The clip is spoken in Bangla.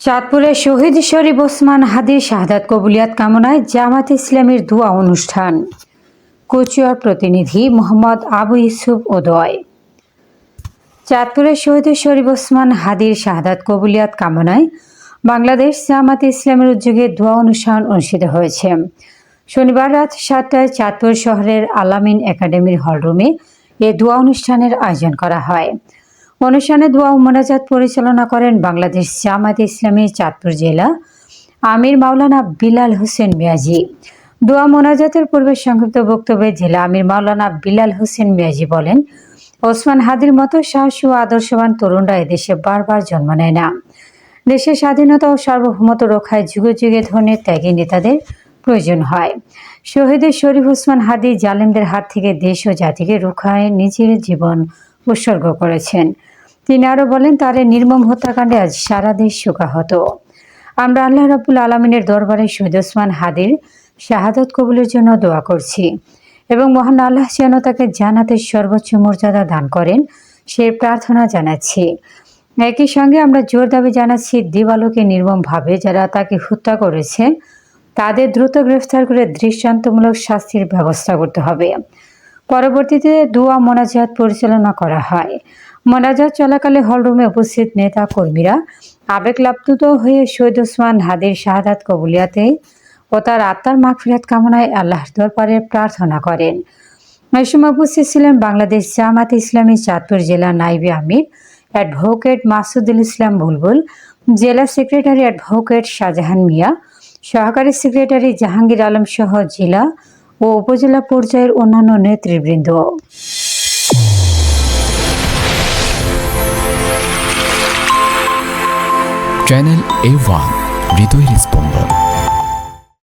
চাঁদপুরে শহীদ শরীফ ওসমান হাদির শাহাদাত কবুলিয়াত কামনায় জামাত ইসলামের দোয়া অনুষ্ঠান। কুচুয়ার প্রতিনিধি মোহাম্মদ আবু ইউসুফ ওদয় চাঁদপুরের শহীদ শরীফ ওসমান হাদির শাহাদাত কবুলিয়াত কামনায় বাংলাদেশ জামাত ইসলামের উদ্যোগে দোয়া অনুষ্ঠান অনুষ্ঠিত হয়েছে। শনিবার রাত সাতটায় চাঁদপুর শহরের আলামিন একাডেমির হলরুমে এ দোয়া অনুষ্ঠানের আয়োজন করা হয়। অনুষ্ঠানে দোয়া মোনাজাত পরিচালনা করেন বাংলাদেশ জামাত ইসলামী চাঁদপুর জেলা আমির মাওলানা বিলাল হোসেন মিয়াজি। দোয়া মোনাজাতের পূর্বে সংক্ষিপ্ত বক্তব্যে জেলা আমির মাওলানা বিলাল হোসেন মিয়াজি বলেন, ওসমান হাদির মতো সাহসী ও আদর্শবান তরুণরা এদেশে বারবার জন্ম নেয় না। দেশের স্বাধীনতা ও সার্বভৌমত্ব রক্ষায় যুগে যুগে ধরনের ত্যাগী নেতাদের প্রয়োজন হয়। শহীদের শরীফ ওসমান হাদি জালেমদের হাত থেকে দেশ ও জাতিকে রক্ষায় নিজের জীবন উৎসর্গ করেছেন। তিনি আরও বলেন, তার নির্মম হত্যাকাণ্ডে আজ সারা দেশ শোকাহত। আমরা আল্লাহ রাবুল আলমিনের দরবারে শহীদ ওসমান হাদির শাহাদত কবুলের জন্য দোয়া করছি এবং মহান আল্লাহ যেন তাকে জানাতে সর্বোচ্চ মর্যাদা দান করেন, সে প্রার্থনা জানাচ্ছি। একই সঙ্গে আমরা জোর দাবি জানাচ্ছি, দিবালোকে নির্মমভাবে যারা তাকে হত্যা করেছে, তাদের দ্রুত গ্রেফতার করে দৃষ্টান্তমূলক শাস্তির ব্যবস্থা করতে হবে। পরবর্তীতে দোয়া মোনাজাত পরিচালনা করা হয়। মোনাজাত চলাকালে হলরুমে উপস্থিত নেতা কর্মীরা আবেগলাপ্লুত হয়ে শহীদ ওসমান হাদির শাহাদাত কবুলিয়াতে ও তার আত্মার মাগফিরাত কামনায় আল্লাহর দরবারে প্রার্থনা করেন। এই সময় উপস্থিত ছিলেন বাংলাদেশ জামাত ইসলামী চাঁদপুর জেলা নাইবে আমির অ্যাডভোকেট মাসুদুল ইসলাম বুলবুল, জেলা সেক্রেটারি অ্যাডভোকেট শাহজাহান মিয়া, সহকারী সেক্রেটারি জাহাঙ্গীর আলম সহ জেলা ও উপজেলা পর্যায়ের অন্যান্য নেতৃবৃন্দ। চ্যানেল এ ওয়ান হৃদয়ের স্পন্দন